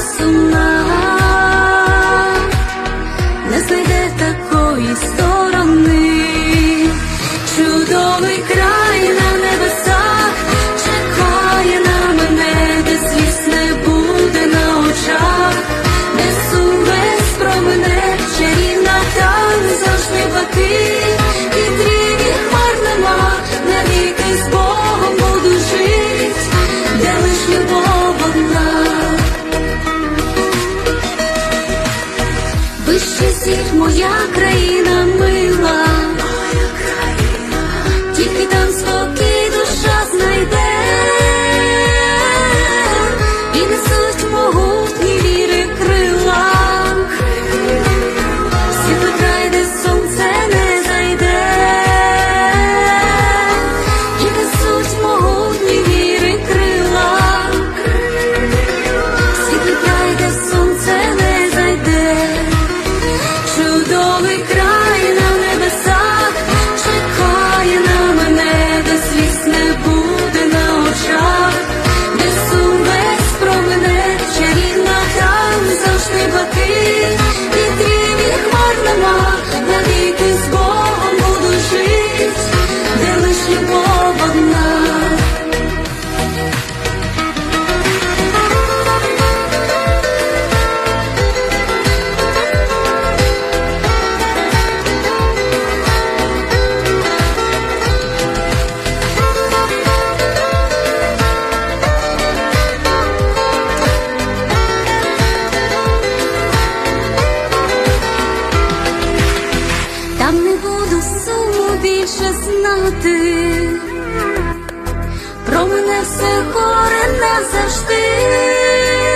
сумна, не знайде такої сторони, чудовий край. всіх моя країна мила. більше знати, про мене все горе назавжди.